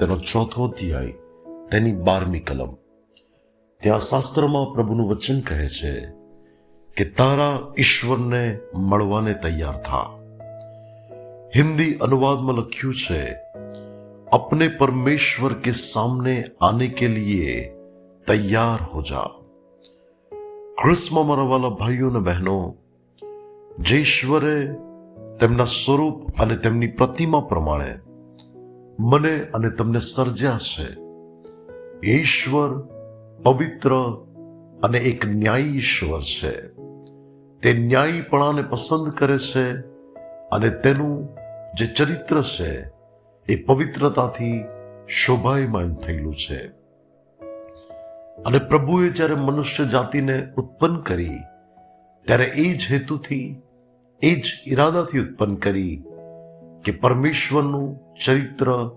તેનો ચોથો અધ્યાય તેની બારમી કલમ ત્યાં શાસ્ત્રમાં પ્રભુનું વચન કહે છે કે તારા ઈશ્વરને મળવાને તૈયાર થા હિન્દી અનુવાદમાં લખ્યું છે अपने परमेश्वर के सामने आने के लिए तैयार हो जा ખ્રિસ્તમાં મારા વાલા ભાઈઓ અને બહેનો જે ઈશ્વરે તેમના સ્વરૂપ અને તેમની પ્રતિમા પ્રમાણે મને અને તમને સર્જ્યા છે. ઈશ્વર પવિત્ર અને એક ન્યાયી ઈશ્વર છે. તે ન્યાયીપણાને પસંદ કરે છે અને તેનું જે ચરિત્ર છે એ પવિત્રતાથી શોભાયમાન થયેલું છે. અને પ્રભુએ જ્યારે મનુષ્ય જાતિને ઉત્પન્ન કરી, ત્યારે એ જ હેતુથી, એ જ ઈરાદાથી ઉત્પન્ન કરી કે પરમેશ્વરનું ચરિત્ર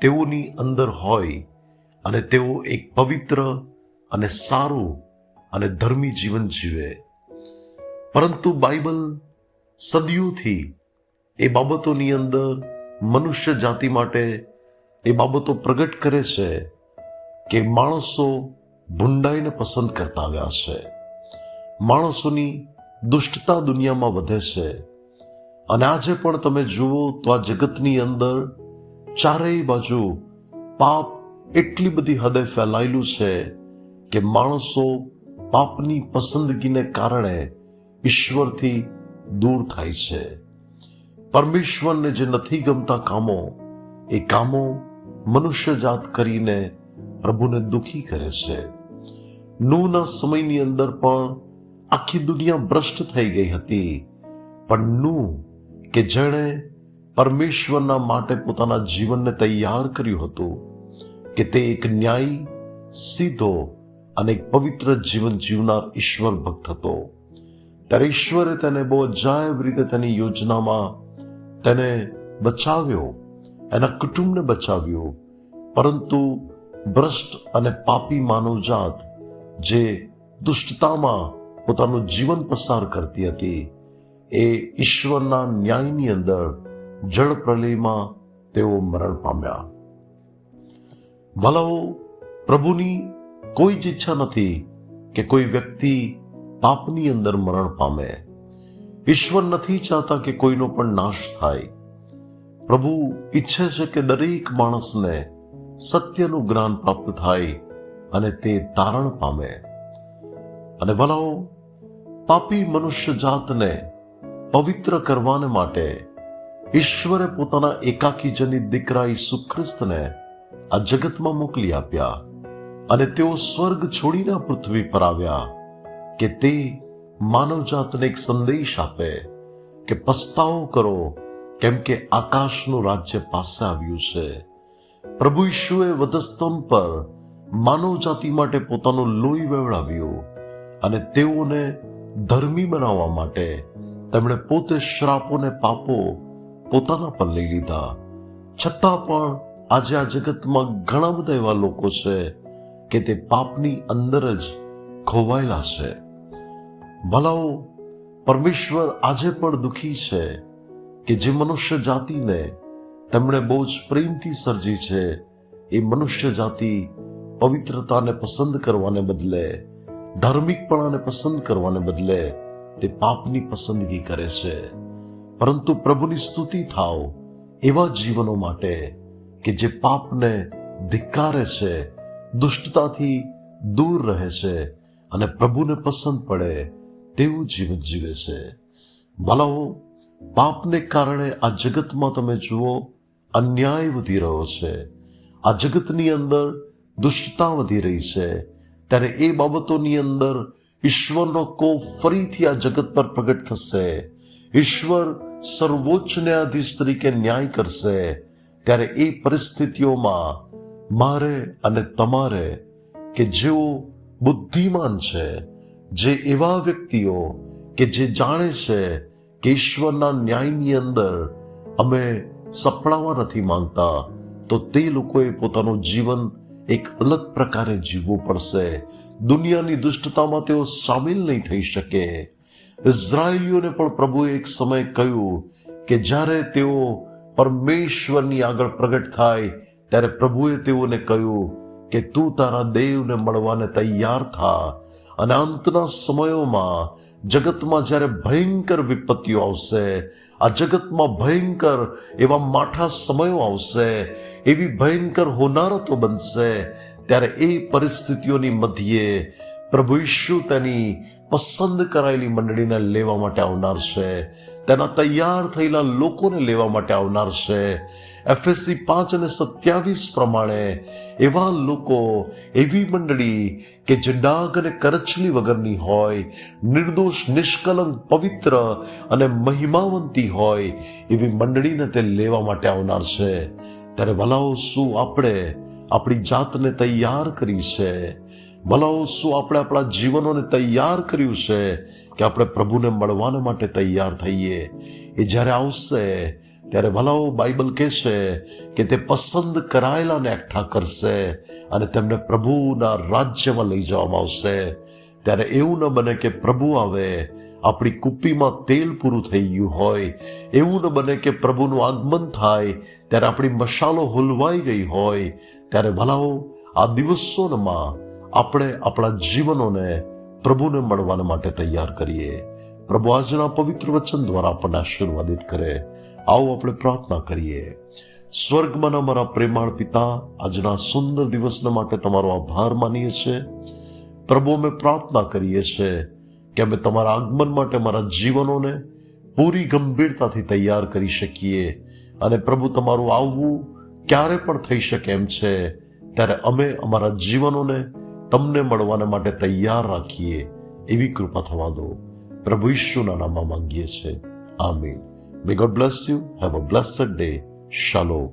તેઓની અંદર હોય અને તેઓ એક પવિત્ર અને સારું અને ધર્મી જીવન જીવે. પરંતુ બાઇબલ સદીઓથી એ બાબતોની અંદર મનુષ્ય જાતિ માટે એ બાબતો પ્રગટ કરે છે કે માણસો ભૂંડાઈને પસંદ કરતા આવ્યા છે. માણસોની દુષ્ટતા દુનિયામાં વધે છે. અને આજે પણ તમે જુઓ તો આ જગતની અંદર ચારેય બાજુ પાપ એટલી બધી હદે ફેલાયેલું છે કે માણસો પાપની પસંદગીને કારણે ઈશ્વરથી દૂર થાય છે. પરમેશ્વરને જે નથી ગમતા કામો, એ કામો મનુષ્ય જાત કરીને પ્રભુને દુખી કરે છે. નૂના સમયની અંદર પણ આખી દુનિયા ભ્રષ્ટ થઈ ગઈ હતી. પણ નૂ કે જેણે પરમેશ્વરના માટે પોતાના જીવનને તૈયાર કર્યું હતું કે તે એક ન્યાયી, સીધો અને એક પવિત્ર જીવન જીવનાર ઈશ્વર ભક્ત હતો. ત્યારે ઈશ્વરે તેને બહુ અજાયબ રીતે તેની યોજનામાં તેને બચાવ્યો, એના કુટુંબને બચાવ્યો. પરંતુ ભ્રષ્ટ અને પાપી માનવજાત જે દુષ્ટતામાં પોતાનું જીવન પસાર કરતી હતી એ ઈશ્વરના ન્યાયની અંદર જળ પ્રલયમાં તેઓ મરણ પામ્યા. ભલાઓ પ્રભુની કોઈ જ ઈચ્છા નથી કે કોઈ વ્યક્તિ પાપની અંદર મરણ પામે. ઈશ્વર નથી ચાહતા કે કોઈનો પણ નાશ થાય. પ્રભુ ઈચ્છે છે કે દરેક માણસને સત્યનું જ્ઞાન પ્રાપ્ત થાય અને તે તારણ પામે. અને ભલાઓ પાપી મનુષ્ય જાતને પવિત્ર કરવાને માટે ઈશ્વરે પોતાના એકાકીજની દીકરા ઈસુ ખ્રિસ્તને આ જગતમાં મોકલી આપ્યા અને તેઓ સ્વર્ગ છોડીને પૃથ્વી પર આવ્યા કે તે માનવજાતને એક સંદેશ આપે કે પસ્તાવો કરો કેમ કે આકાશનું રાજ્ય પાસે આવ્યું છે. પ્રભુ ઈશુએ વધસ્તંભ પર માનવ જાતિ માટે પોતાનું લોહી વેવડાવ્યું અને તેઓને ધર્મી બનાવવા માટે તેમણે પોતે શ્રાપોને પાપો પોતાના પર લઈ લીધા. છતાં પણ આજે આ જગતમાં ઘણા બધા એવા લોકો છે કે તે પાપની અંદર જ ખોવાયેલા છે. ભલાઓ, પરમેશ્વર આજે પણ દુખી છે કે જે મનુષ્ય જાતિને તેમણે બહુ જ પ્રેમથી સર્જી છે, એ મનુષ્ય જાતિ પવિત્રતાને પસંદ કરવાને બદલે ધાર્મિકપણાને પસંદ કરવાને બદલે તે પાપની પસંદગી કરે છે. પરંતુ પ્રભુની સ્તુતિ થાવ એવા જીવનો માટે કે જે પાપને ધિક્કારે છે, દુષ્ટતાથી દૂર રહે છે અને પ્રભુને પસંદ પડે તેવું જીવન જીવે છે. ભલાઓ પાપને કારણે આ જગતમાં તમે જુઓ, અન્યાય વધી રહ્યો છે. આ જગતની અંદર દુષ્ટતા વધી રહી છે. ત્યારે એ બાબતોની અંદર ઈશ્વરનો કોપ ફરીથી આ જગત પર પ્રગટ થશે. ઈશ્વર સર્વોચ્ચ ન્યાયાધીશ તરીકે ન્યાય કરશે. ત્યારે એ પરિસ્થિતિઓમાં મારે અને તમારે કે જેઓ બુદ્ધિમાન છે, જે એવા વ્યક્તિઓ કે જે જાણે છે કે ઈશ્વરના ન્યાયની અંદર અમે સપડાવા નથી માંગતા, તો તે લોકોએ પોતાનું જીવન એક અલગ પ્રકારે જીવવું પડશે. દુનિયાની દુષ્ટતામાં તેઓ સામેલ નહીં થઈ શકે. ઇઝરાયલીઓને પણ પ્રભુએ એક સમય કહ્યું કે જ્યારે તેઓ પરમેશ્વરની આગળ પ્રગટ થાય, ત્યારે પ્રભુએ તેઓને કહ્યું કે તું તારા દેવને મળવાને તૈયાર થા. અને અંતના સમયોમાં જગતમાં જ્યારે ભયંકર વિપત્તિઓ આવશે, આ જગતમાં ભયંકર એવા માઠા સમયો આવશે, એવી ભયંકર હોનારતો બનશે, ત્યારે એ પરિસ્થિતિઓની મધ્યે પ્રભુ ઈશુ તેની પસંદ કરાયેલી મંડળીને લેવા માટે આવનાર છે. તેના તૈયાર થયેલા લોકોને લેવા માટે આવનાર છે. એફએસસી પાંચ અને સત્યાવીસ પ્રમાણે એવા લોકો, એવી મંડળી કે જે ડાઘ અને કરચલી વગરની હોય, નિર્દોષ, નિષ્કલંક, પવિત્ર અને મહિમાવંતી હોય, એવી મંડળીને તે લેવા માટે આવનાર છે. ત્યારે વલાઓ શું આપણે આપણી જાતને તૈયાર કરી છે? વલાઓ શું આપણે આપણા જીવનોને તૈયાર કર્યું છે કે આપણે પ્રભુને મળવાને માટે તૈયાર થઈએ? એ જ્યારે આવશે, ત્યારે ભલાઓ બાઇબલ કહેશે કે તે પસંદ કરાયેલાને એકઠા કરશે અને તેમને પ્રભુના રાજ્યમાં લઈ જવામાં આવશે. ત્યારે એવું ન બને કે પ્રભુ આવે, આપણી કુપ્પીમાં તેલ પૂરું થઈ ગયું હોય. એવું ન બને કે પ્રભુનું આગમન થાય, ત્યારે આપણી મશાલો હુલવાઈ ગઈ હોય. ત્યારે ભલાઓ, આ દિવસોમાં આપણે આપણા જીવનોને પ્રભુને મળવાને માટે તૈયાર કરીએ. પ્રભુ આજના પવિત્ર વચન દ્વારા આપણને આશીર્વાદિત કરે. આવો આપણે પ્રાર્થના કરીએ. સ્વર્ગમાં અમારા પ્રેમાળ પિતા, આજના સુંદર દિવસના માટે તમારો આભાર માનીએ છીએ. પ્રભુ, અમે પ્રાર્થના કરીએ છીએ કે અમે તમારા આગમન માટે અમારા જીવનોને પૂરી ગંભીરતાથી તૈયાર કરી શકીએ અને પ્રભુ, તમારું આવવું ક્યારે પણ થઈ શકે એમ છે, ત્યારે અમે અમારા જીવનોને તમને મળવાને માટે તૈયાર રાખીએ એવી કૃપા થવા દો. પ્રભુ ઈશ્વરના નામમાં માંગીએ છીએ. Amen. May God bless you have a blessed day શાલો